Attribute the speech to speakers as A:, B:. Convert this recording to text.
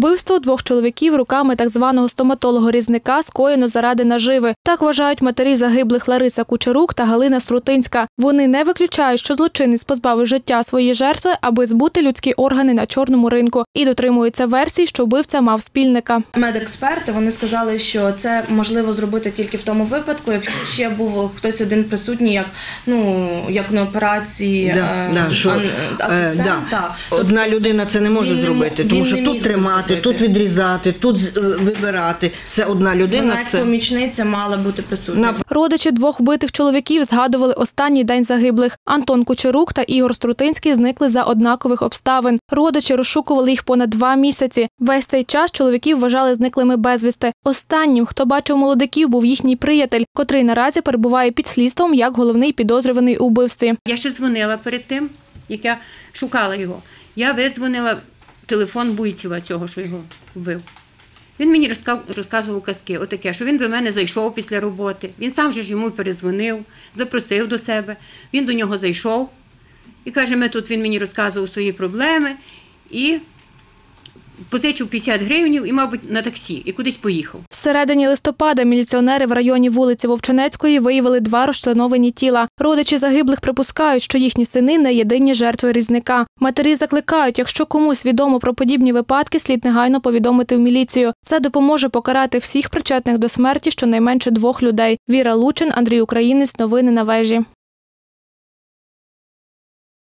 A: Вбивство двох чоловіків руками так званого стоматолога-різника скоєно заради наживи. Так вважають матері загиблих Лариса Кучерук та Галина Струтинська. Вони не виключають, що злочинець позбавив життя свої жертви, аби збути людські органи на чорному ринку, і дотримуються версії, що вбивця мав спільника.
B: Медексперти вони сказали, що це можливо зробити тільки в тому випадку, якщо ще був хтось один присутній, як ну як на операції
C: Да,
B: е,
C: да, що, Е, да.
B: так.
C: Одна людина це не може
B: Він
C: зробити, тому
B: він
C: що тут тримати,
B: зробити.
C: тут відрізати, тут з- е, вибирати. Це одна людина. Це
B: помічниця мала бути присутня.
A: Родичі двох вбитих чоловіків згадували останній день загиблих. Антон Кучерук та Ігор Струтинський зникли за однакових обставин. Родичі розшукували їх понад два місяці. Весь цей час чоловіків вважали зниклими безвісти. Останнім, хто бачив молодиків, був їхній приятель, котрий наразі перебуває під слідством як головний підозрюваний у вбивстві.
D: Я ще дзвонила перед тим, як я шукала його. Я видзвонила телефон Буйціва, цього, що його вбив. Він мені розказував казки, отаке, що він до мене зайшов після роботи. Він сам же ж йому перезвонив, запросив до себе. Він до нього зайшов і каже: ми тут він мені розказував свої проблеми і позичив 50 гривень і, мабуть, на таксі, і кудись поїхав.
A: Всередині листопада міліціонери в районі вулиці Вовчинецької виявили два розчленовані тіла. Родичі загиблих припускають, що їхні сини не єдині жертви різника. Матері закликають, якщо комусь відомо про подібні випадки, слід негайно повідомити в міліцію. Це допоможе покарати всіх причетних до смерті щонайменше двох людей. Віра Лучин, Андрій Українець. Новини на вежі.